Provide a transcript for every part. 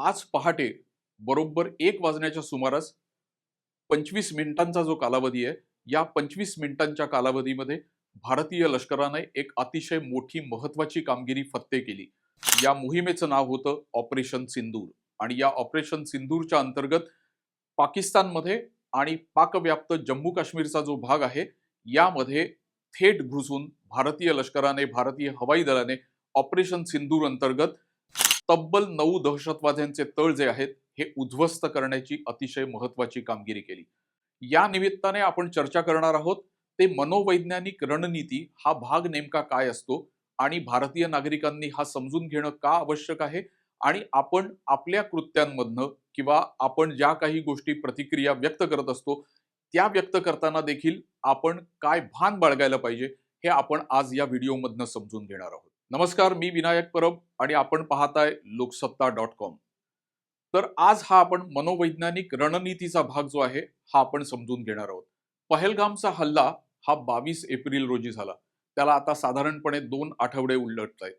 आज पहाटे बरोबर एक वाजण्याच्या सुमारास पंचवीस मिनिटांचा जो कालावधी आहे या पंचवीस मिनिटांच्या कालावधीमध्ये भारतीय लष्कराने एक अतिशय मोठी महत्वाची कामगिरी फत्ते केली. या मोहिमेचं नाव होतं ऑपरेशन सिंदूर आणि या ऑपरेशन सिंदूरच्या अंतर्गत पाकिस्तानमध्ये आणि पाकव्याप्त जम्मू काश्मीरचा जो भाग आहे यामध्ये थेट घुसून भारतीय लष्कराने भारतीय हवाई दलाने ऑपरेशन सिंदूर अंतर्गत तब्बल नऊ दहशतवाद्यांचे तळ जे आहेत हे उद्ध्वस्त करण्याची अतिशय महत्वाची कामगिरी केली. या निमित्ताने आपण चर्चा करणार आहोत ते मनोवैज्ञानिक रणनीती हा भाग नेमका काय असतो आणि भारतीय नागरिकांनी हा समजून घेणं का आवश्यक आहे आणि आपण आपल्या कृत्यांमधनं किंवा आपण ज्या काही गोष्टी प्रतिक्रिया व्यक्त करत असतो त्या व्यक्त करताना देखील आपण काय भान बाळगायला पाहिजे हे आपण आज या व्हिडिओमधनं समजून घेणार आहोत. नमस्कार मी विनायक परब आणि आपण पाहताय लोकसत्ता डॉट कॉम. तर आज हा आपण मनोवैज्ञानिक रणनीतीचा भाग जो आहे हा आपण समजून घेणार आहोत. पहलगामचा हल्ला हा बावीस एप्रिल रोजी झाला. त्याला आता साधारणपणे दोन आठवडे उलटत आहेत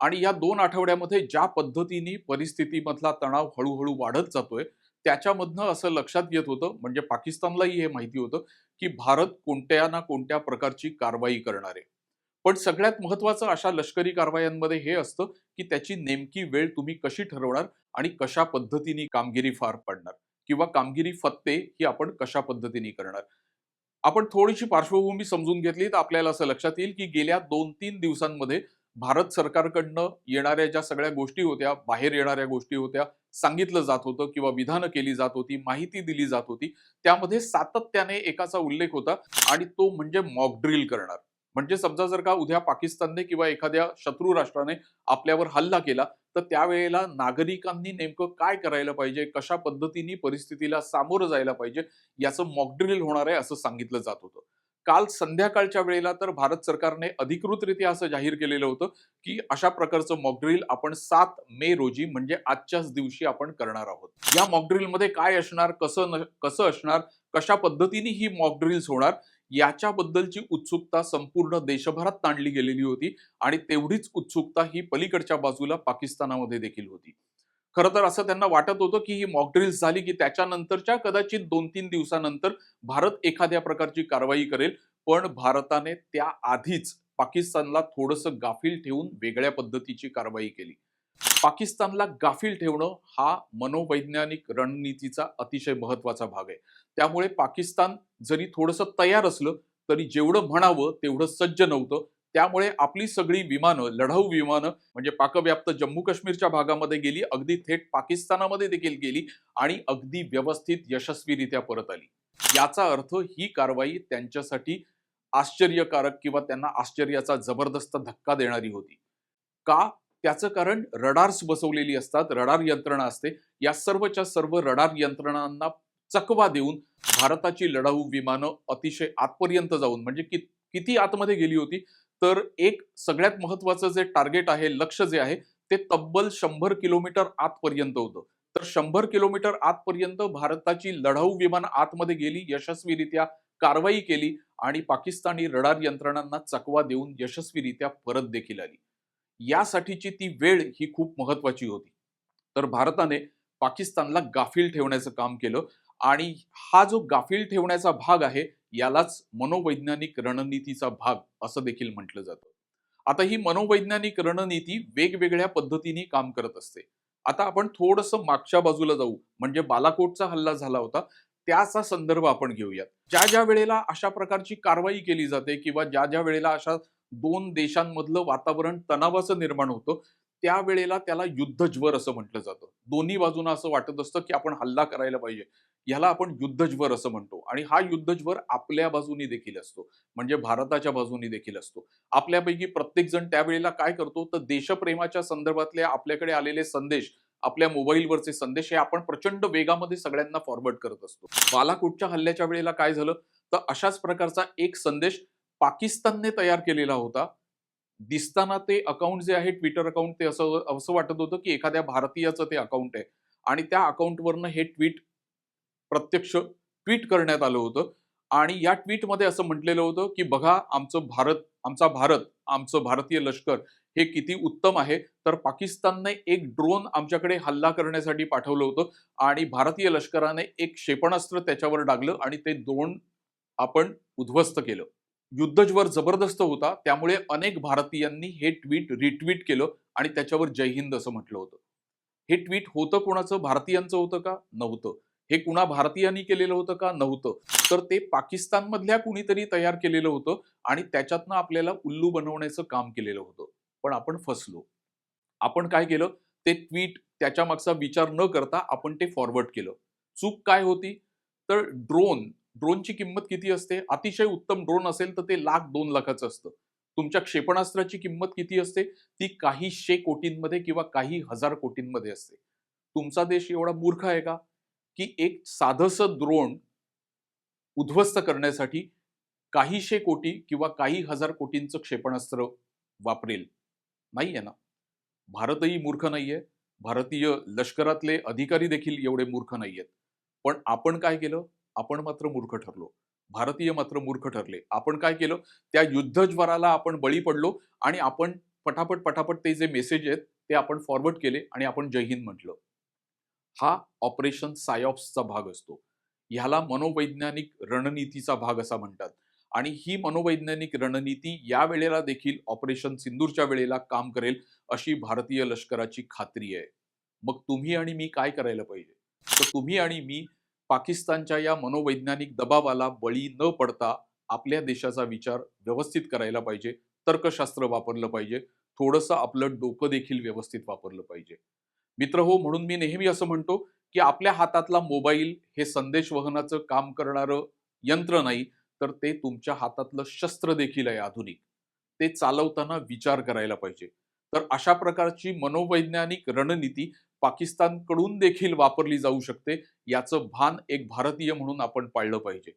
आणि या दोन आठवड्यामध्ये ज्या पद्धतीने परिस्थितीमधला तणाव हळूहळू वाढत जातोय त्याच्यामधनं असं लक्षात येत होतं म्हणजे पाकिस्तानलाही हे माहिती होतं की भारत कोणत्या ना कोणत्या प्रकारची कारवाई करणार. आहे पण सगळ्यात महत्वाचं अशा लष्करी कारवायांमध्ये हे असतं की त्याची नेमकी वेळ तुम्ही कशी ठरवणार आणि कशा पद्धतीने कामगिरी फार पाडणार किंवा कामगिरी फत्ते ही आपण कशा पद्धतीने करणार? आपण थोडीशी पार्श्वभूमी समजून घेतली तर आपल्याला असं लक्षात येईल की गेल्या दोन तीन दिवसांमध्ये भारत सरकारकडनं येणाऱ्या ज्या सगळ्या गोष्टी होत्या बाहेर येणाऱ्या गोष्टी होत्या सांगितलं जात होतं किंवा विधानं केली जात होती माहिती दिली जात होती त्यामध्ये सातत्याने एकाचा उल्लेख होता आणि तो म्हणजे मॉकड्रिल करणार. म्हणजे समजा जर का उद्या पाकिस्तानने किंवा एखाद्या शत्रू राष्ट्राने आपल्यावर हल्ला केला तर त्यावेळेला नागरिकांनी नेमकं काय करायला पाहिजे? कशा पद्धतीने परिस्थितीला सामोरं जायला पाहिजे? याचं मॉकड्रिल होणार आहे असं सांगितलं जात होतं. काल संध्याकाळच्या वेळेला तर भारत सरकारने अधिकृतरित्या असं जाहीर केलेलं होतं की अशा प्रकारचं मॉकड्रिल आपण सात मे रोजी म्हणजे आजच्याच दिवशी आपण करणार आहोत. या मॉकड्रिलमध्ये काय असणार कसं कसं असणार कशा पद्धतीने ही मॉकड्रिल्स होणार याच्याबद्दलची उत्सुकता संपूर्ण देशभरात ताणली गेलेली होती आणि तेवढीच उत्सुकता ही पलीकडच्या बाजूला पाकिस्तानामध्ये देखील होती. खरं तर असं त्यांना वाटत होतं की ही मॉकड्रिल्स झाली की त्याच्यानंतरच्या कदाचित दोन तीन दिवसानंतर भारत एखाद्या प्रकारची कारवाई करेल पण भारताने त्या आधीच पाकिस्तानला थोडंसं गाफील ठेवून वेगळ्या पद्धतीची कारवाई केली. पाकिस्तानला गाफील ठेवणं हा मनोवैज्ञानिक रणनीतीचा अतिशय महत्त्वाचा भाग आहे. त्यामुळे पाकिस्तान जरी थोडंसं तयार असलं तरी जेवढं म्हणावं तेवढं सज्ज नव्हतं. त्यामुळे आपली सगळी विमानं लढाऊ विमानं म्हणजे पाकव्याप्त जम्मू काश्मीरच्या भागामध्ये गेली अगदी थेट पाकिस्तानामध्ये देखील गेली आणि अगदी व्यवस्थित यशस्वीरित्या परत आली. याचा अर्थ ही कारवाई त्यांच्यासाठी आश्चर्यकारक किंवा त्यांना आश्चर्याचा जबरदस्त धक्का देणारी होती. का? त्याचं कारण रडार्स बसवलेली असतात रडार यंत्रणा असते. या सर्वच्या सर्व रडार यंत्रणांना चकवा देऊन भारताची लढाऊ विमानं अतिशय आतपर्यंत जाऊन म्हणजे कि किती आतमध्ये गेली होती तर एक सगळ्यात महत्वाचं जे टार्गेट आहे लक्ष जे आहे ते तब्बल शंभर किलोमीटर आतपर्यंत होतं. तर शंभर किलोमीटर आतपर्यंत भारताची लढाऊ विमान आतमध्ये गेली यशस्वीरित्या कारवाई केली आणि पाकिस्तानी रडार यंत्रणांना चकवा देऊन यशस्वीरित्या परत देखील आली. यासाठीची ती वेळ ही खूप महत्वाची होती. तर भारताने पाकिस्तानला गाफील ठेवण्याचं काम केलं. आणि हा जो गाफील ठेवण्याचा भाग आहे यालाच मनोवैज्ञानिक रणनीतीचा भाग असं देखील म्हटलं जातं. आता ही मनोवैज्ञानिक रणनीती वेगवेगळ्या पद्धतीने काम करत असते. आता आपण थोडस मागच्या बाजूला जाऊ म्हणजे बालाकोटचा हल्ला झाला होता त्याचा संदर्भ आपण घेऊयात. ज्या ज्या वेळेला अशा प्रकारची कारवाई केली जाते किंवा ज्या ज्या वेळेला अशा दोन देशांमधलं वातावरण तणावाचं निर्माण होतं त्यावेळेला त्याला युद्धज्वर असं म्हटलं जातं. दोन्ही बाजूना असं वाटत असतं की आपण हल्ला करायला पाहिजे. ह्याला आपण युद्धज्वर असं म्हणतो. आणि हा युद्धज्वर आपल्या बाजूनी देखील असतो. म्हणजे भारताच्या बाजूनी देखील असतो. आपल्यापैकी प्रत्येक जण त्यावेळेला काय करतो? तर देशप्रेमाच्या संदर्भातले आपल्याकडे आलेले संदेश आपल्या मोबाईलवरचे संदेश हे आपण प्रचंड वेगामध्ये सगळ्यांना फॉरवर्ड करत असतो. बालाकोटच्या हल्ल्याच्या वेळेला काय झालं? तर अशाच प्रकारचा एक संदेश पाकिस्तानने तयार केलेला होता. दिसताना ते अकाउंट जे आहे ट्विटर अकाउंट ते असं असं वाटत होतं की एखाद्या भारतीयाचं ते अकाउंट आहे. आणि त्या अकाउंटवरनं हे ट्विट प्रत्यक्ष ट्विट करण्यात आलं होतं. आणि या ट्विटमध्ये असं म्हटलेलं होतं की बघा आमचं भारत आमचा भारत आमचं भारतीय लष्कर हे किती उत्तम आहे. तर पाकिस्तानने एक ड्रोन आमच्याकडे हल्ला करण्यासाठी पाठवलं होतं. आणि भारतीय लष्कराने एक क्षेपणास्त्र त्याच्यावर डागलं आणि ते ड्रोन आपण उद्ध्वस्त केलं. युद्धज्वर जबरदस्त होता. त्यामुळे अनेक भारतीयांनी हे ट्विट रिट्विट केलं आणि त्याच्यावर जय हिंद असं म्हटलं होतं. हे ट्विट होतं कोणाचं? भारतीयांचं होतं का? नव्हतं. हे कुणा भारतीयांनी केलेलं होतं का? नव्हतं. तर ते पाकिस्तानमधल्या कुणीतरी तयार केलेलं होतं आणि त्याच्यातनं आपल्याला उल्लू बनवण्याचं काम केलेलं होतं. पण आपण फसलो. आपण काय केलं? ते ट्विट त्याच्या मागचा विचार न करता आपण ते फॉरवर्ड केलं. चूक काय होती? तर ड्रोन ड्रोनची किंमत किती असते? अतिशय उत्तम ड्रोन असेल तर ते लाख दोन लाखाचं असतं. तुमच्या क्षेपणास्त्राची किंमत किती असते? ती काही शे कोटींमध्ये किंवा काही हजार कोटींमध्ये असते. तुमचा देश एवढा मूर्ख आहे का? की एक साधस द्रोण उद्ध्वस्त करण्यासाठी काहीशे कोटी किंवा काही हजार कोटींचं क्षेपणास्त्र वापरेल. नाहीये ना? भारतही मूर्ख नाहीये. भारतीय लष्करातले अधिकारी देखील एवढे मूर्ख नाहीयेत. पण आपण काय केलं? आपण मात्र मूर्ख ठरलो. भारतीय मात्र मूर्ख ठरले. आपण काय केलं? त्या युद्धज्वराला आपण बळी पडलो आणि आपण पटापट पटापट ते जे मेसेज आहेत ते आपण फॉरवर्ड केले आणि आपण जय हिंद म्हटलं. हा ऑपरेशन सायॉप्सचा भाग असतो. ह्याला मनोवैज्ञानिक रणनीतीचा भाग असा म्हणतात. आणि ही मनोवैज्ञानिक रणनीती या वेळेला देखील ऑपरेशन सिंदूरच्या वेळेला काम करेल अशी भारतीय लष्कराची खात्री आहे. मग तुम्ही आणि मी काय करायला पाहिजे? तर तुम्ही आणि मी पाकिस्तानच्या या मनोवैज्ञानिक दबावाला बळी न पडता आपल्या देशाचा विचार व्यवस्थित करायला पाहिजे तर्कशास्त्र वापरलं पाहिजे थोडंसं आपलं डोकं देखील व्यवस्थित वापरलं पाहिजे. मित्र हो म्हणून मी नेहमी असं म्हणतो की आपल्या हातातला मोबाईल हे संदेश वहनाचं काम करणारं यंत्र नाही तर ते तुमच्या हातातलं शस्त्र देखील आहे आधुनिक. ते चालवताना विचार करायला पाहिजे. तर अशा प्रकारची मनोवैज्ञानिक रणनीती पाकिस्तानकडून देखील वापरली जाऊ शकते याचं भान एक भारतीय म्हणून आपण पाळलं पाहिजे.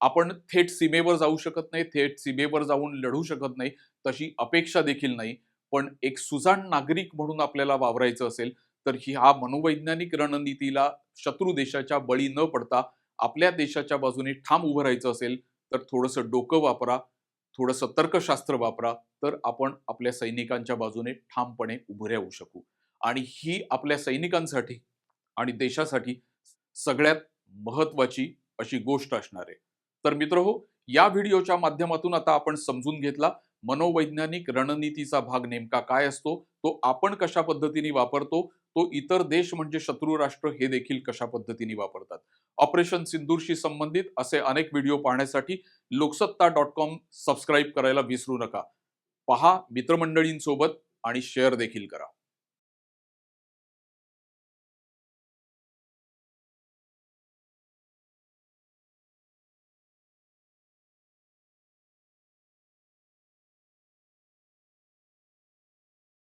आपण थेट सीमेवर जाऊ शकत नाही थेट सीमेवर जाऊन लढू शकत नाही तशी अपेक्षा देखील नाही. पण एक सुजाण नागरिक म्हणून आपल्याला वावरायचं असेल तर ही हा मनोवैज्ञानिक रणनीतीला शत्रू देशाच्या बळी न पडता आपल्या देशाच्या बाजूने ठाम उभं राहायचं असेल तर थोडंसं डोकं वापरा थोडंसं तर्कशास्त्र वापरा तर आपण आपल्या सैनिकांच्या बाजूने ठामपणे उभं राहू शकू. आणि ही आपल्या सैनिकांसाठी आणि देशासाठी सगळ्यात महत्वाची अशी गोष्ट असणार आहे. तर मित्र हो या व्हिडिओच्या माध्यमातून आता आपण समजून घेतला मनोवैज्ञानिक रणनीतीचा भाग नेमका काय असतो तो आपण कशा पद्धतीने वापरतो तो इतर देश म्हणजे शत्रू राष्ट्र हे देखील कशा पद्धतीने वापरतात. ऑपरेशन सिंदूरशी संबंधित असे अनेक व्हिडिओ पाहण्यासाठी लोकसत्ता डॉट कॉम सबस्क्राईब करायला विसरू नका. पहा मित्रमंडळींसोबत आणि शेअर देखील करा.